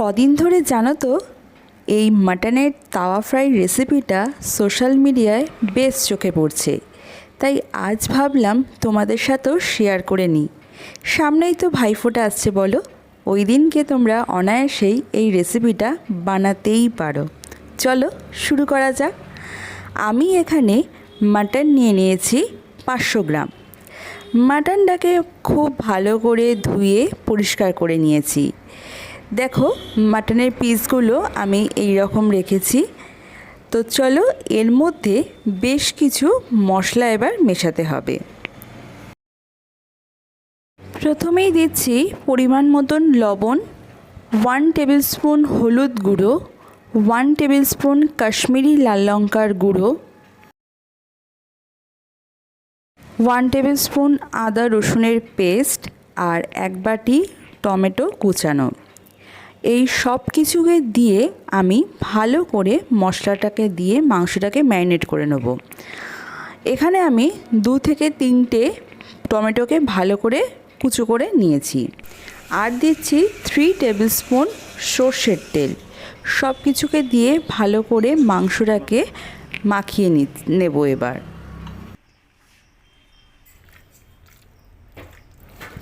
কদিন ধরে জানো তো, এই মাটনের তাওয়া ফ্রাই রেসিপিটা সোশ্যাল মিডিয়ায় বেশ চোখে পড়ছে। তাই আজ ভাবলাম তোমাদের সাথেও শেয়ার করে নিই। সামনেই তো ভাইফোঁটা আসছে বলো, ওই দিনকে তোমরা অনায়াসেই এই রেসিপিটা বানাতেই পারো। চলো শুরু করা যাক। আমি এখানে মাটন নিয়ে নিয়েছি পাঁচশো গ্রাম। মাটনটাকে খুব ভালো করে ধুয়ে পরিষ্কার করে নিয়েছি। দেখো মাটনের পিসগুলো আমি এই রকম রেখেছি। তো চলো, এর মধ্যে বেশ কিছু মশলা এবার মেশাতে হবে। প্রথমেই দিচ্ছি পরিমাণ মতন লবণ ওয়ান টেবিল স্পুন হলুদ গুঁড়ো ওয়ান টেবিল স্পুন কাশ্মীরি লাল লঙ্কার গুঁড়ো ওয়ান টেবিল স্পুন আদা রসুনের পেস্ট আর এক বাটি টমেটো কুচানো। এই সব কিছুকে দিয়ে আমি ভালো করে মশলাটাকে দিয়ে মাংসটাকে ম্যারিনেট করে নেব। এখানে আমি দু থেকে তিনটে টমেটোকে ভালো করে কুচো করে নিয়েছি। আর দিচ্ছি থ্রি টেবিল স্পুন সর্ষের তেল। সব কিছুকে দিয়ে ভালো করে মাংসটাকে মাখিয়ে নেব এবার।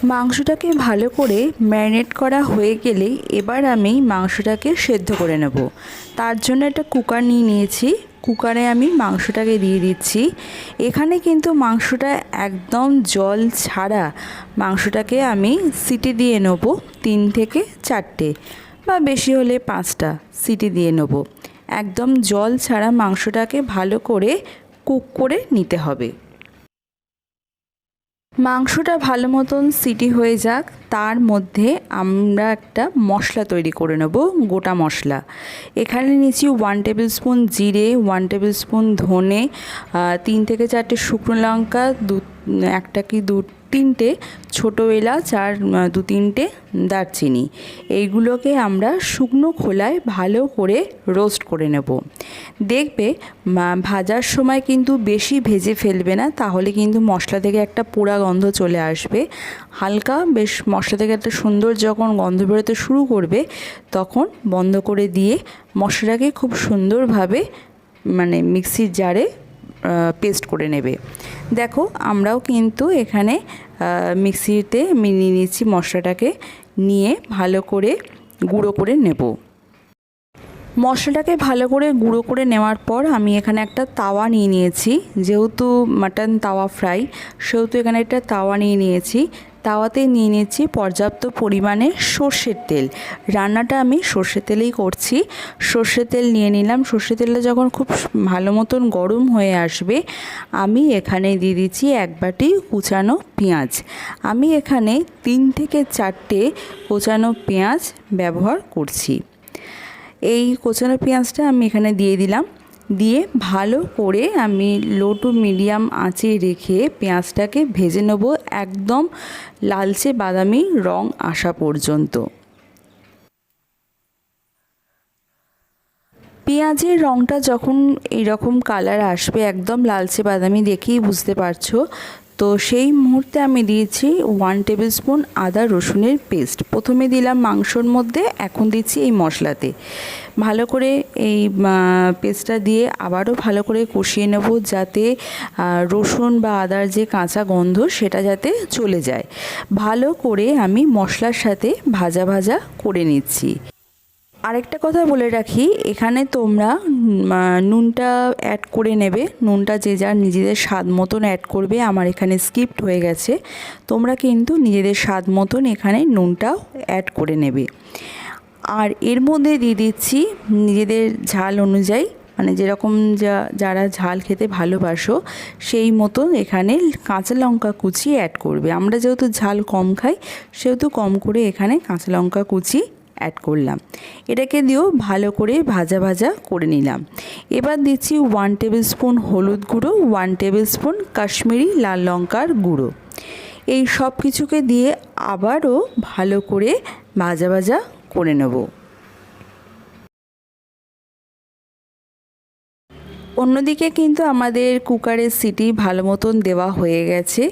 মাংসটাকে ভালো করে ম্যারিনেট করা হয়ে গেলেই এবার আমি মাংসটাকে সেদ্ধ করে নেব। তার জন্য একটা কুকার নিয়ে নিয়েছি। কুকারে আমি মাংসটাকে দিয়ে দিচ্ছি। এখানে কিন্তু মাংসটা একদম জল ছাড়া মাংসটাকে আমি সিটি দিয়ে নেব তিন থেকে চারটে বা বেশি হলে পাঁচটা সিটি দিয়ে নেব। একদম জল ছাড়া মাংসটাকে ভালো করে কুক করে নিতে হবে। মাংসটা ভালো মতন সিটি হয়ে যাক, তার মধ্যে আমরা একটা মশলা তৈরি করে নেব, গোটা মশলা। এখানে নিয়েছি ওয়ান টেবিল স্পুন জিরে ওয়ান টেবিল স্পুন ধনে তিন থেকে চারটে শুকনো লঙ্কা, দু একটা কি দু তিনটে ছোটো এলাচ আর দু তিনটে দারচিনি। এইগুলোকে আমরা শুকনো খোলায় ভালো করে রোস্ট করে নেব। দেখবে ভাজার সময় কিন্তু বেশি ভেজে ফেলবে না, তাহলে কিন্তু মশলা থেকে একটা পোড়া গন্ধ চলে আসবে। হালকা বেশ মশলা থেকে একটা সুন্দর যখন গন্ধ বেরোতে শুরু করবে, তখন বন্ধ করে দিয়ে মশলাটাকে খুব সুন্দরভাবে মানে মিক্সির জারে পেস্ট করে নেবে। দেখো, আমরাও কিন্তু এখানে মিক্সিতে মিনিয়ে নিচ্ছি মশলাটাকে, নিয়ে ভালো করে গুঁড়ো করে নেব। মশলাটাকে ভালো করে গুঁড়ো করে নেওয়ার পর আমি এখানে একটা তাওয়া নিয়ে নিয়েছি। যেহেতু মাটন তাওয়া ফ্রাই, সেহেতু এখানে একটা তাওয়া নিয়ে নিয়েছি। তাওয়াতে নিয়ে নিয়েছি পর্যাপ্ত পরিমাণে সর্ষের তেল। রান্নাটা আমি সর্ষের তেলেই করছি। সর্ষের তেল নিয়ে নিলাম। সর্ষের তেলটা যখন খুব ভালো মতন গরম হয়ে আসবে, আমি এখানে দিয়ে দিচ্ছি এক বাটি কুচানো পেঁয়াজ। আমি এখানে তিন থেকে চারটে কোচানো পেঁয়াজ ব্যবহার করছি। এই কোচানো পেঁয়াজটা আমি এখানে দিয়ে দিলাম। দিয়ে ভালো করে আমি লো টু মিডিয়াম আঁচে রেখে পেঁয়াজটাকে ভেজে নেব একদম লালচে বাদামি রং আসা পর্যন্ত। পেঁয়াজের রঙটা যখন এরকম কালার আসবে, একদম লালচে বাদামি দেখেই বুঝতে পারছ তো সেই মুহূর্তে আমি দিয়েছি ওয়ান টেবিল স্পুন আদা রসুনের পেস্ট প্রথমে দিলাম মাংসর মধ্যে, এখন দিচ্ছি এই মশলাতে। ভালো করে এই পেস্টটা দিয়ে আবারও ভালো করে কষিয়ে নেব যাতে রসুন বা আদার যে কাঁচা গন্ধ সেটা যাতে চলে যায়। ভালো করে আমি মশলার সাথে ভাজা ভাজা করে নিচ্ছি। আরেকটা কথা বলে রাখি, এখানে তোমরা নুনটা অ্যাড করে নেবে। নুনটা যে যার নিজেদের স্বাদ মতন অ্যাড করবে, আমার এখানে স্কিপ্ট হয়ে গেছে। তোমরা কিন্তু নিজেদের স্বাদ মতন এখানে নুনটাও অ্যাড করে নেবে। আর এর মধ্যে দিয়ে দিচ্ছি নিজেদের ঝাল অনুযায়ী মানে যেরকম যা, যারা ঝাল খেতে ভালোবাসো, সেই মতো এখানে কাঁচা লঙ্কা কুচি অ্যাড করবে। আমরা যেহেতু ঝাল কম খাই, সেহেতু কম করে এখানে কাঁচা লঙ্কা কুচি অ্যাড করলাম। এটাকে দিয়েও ভালো করে ভাজা ভাজা করে নিলাম। এবার দিচ্ছি ওয়ান টেবিল স্পুন হলুদ গুঁড়ো ওয়ান টেবিল স্পুন কাশ্মীরি লাল লঙ্কার গুঁড়ো। এই সব কিছুকে দিয়ে আবারও ভালো করে ভাজা ভাজা করে নেব। অন্যদিকে কিন্তু আমাদের কুকারের সিটি ভালো মতন দেওয়া হয়ে গেছে।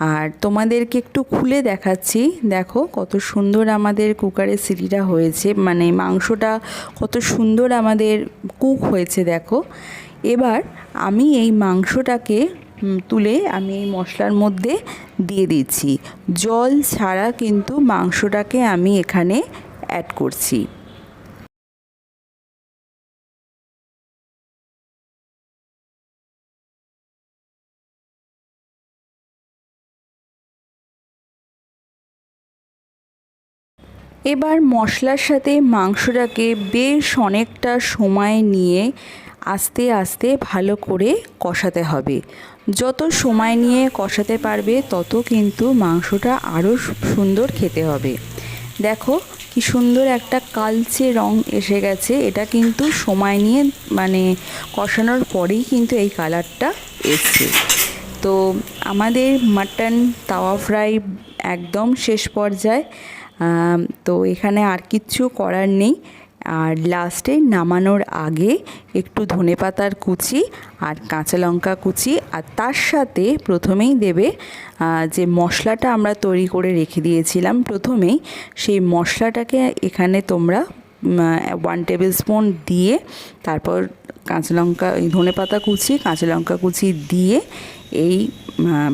আর তোমাদেরকে একটু খুলে দেখাচ্ছি। দেখো কত সুন্দর আমাদের কুকারের সিটিটা হয়েছে। মানে মাংসটা কত সুন্দর আমাদের কুক হয়েছে, দেখো। এবার আমি এই মাংসটাকে তুলে আমি এই মশলার মধ্যে দিয়ে দিচ্ছি। জল ছাড়া কিন্তু মাংসটাকে আমি এখানে অ্যাড করছি। এবার মশলার সাথে মাংসটাকে বেশ অনেকটা সময় নিয়ে আস্তে আস্তে ভালো করে কষাতে হবে। যত সময় নিয়ে কষাতে পারবে, তত কিন্তু মাংসটা আরও সুন্দর খেতে হবে। দেখো কি সুন্দর একটা কালচে রং এসে গেছে। এটা কিন্তু সময় নিয়ে মানে কষানোর পরেই কিন্তু এই কালারটা এসছে। তো আমাদের মাটন, তাওয়া ফ্রাই একদম শেষ পর্যায়ে। তো এখানে আর কিচ্ছু করার নেই। আর লাস্টে নামানোর আগে একটু ধনে পাতার কুচি আর কাঁচা লঙ্কা কুচি আর তার সাথে প্রথমেই দেবে যে মশলাটা আমরা তৈরি করে রেখে দিয়েছিলাম প্রথমেই, সেই মশলাটাকে এখানে তোমরা ওয়ান টেবিল স্পুন দিয়ে তারপর কাঁচা লঙ্কা ধনে পাতা কুচি, কাঁচা লঙ্কা কুচি দিয়ে এই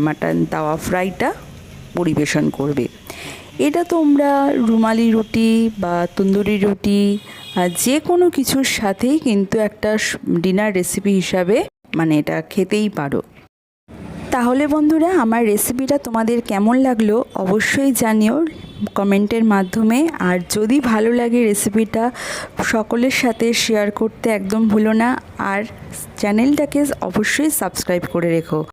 মাটন তাওয়া ফ্রাইটা পরিবেশন করবে। এটা তোমরা রুমালি রুটি বা তন্দুরি রুটি যে কোনো কিছুর সাথেই কিন্তু একটা ডিনার রেসিপি হিসাবে মানে এটা খেতেই পারো। তাহলে বন্ধুরা, আমার রেসিপিটা তোমাদের কেমন লাগল অবশ্যই জানিও কমেন্টের মাধ্যমে। আর যদি ভালো লাগে রেসিপিটা, সকলের সাথে শেয়ার করতে একদম ভুলো না। আর চ্যানেলটাকে অবশ্যই সাবস্ক্রাইব করে রেখো।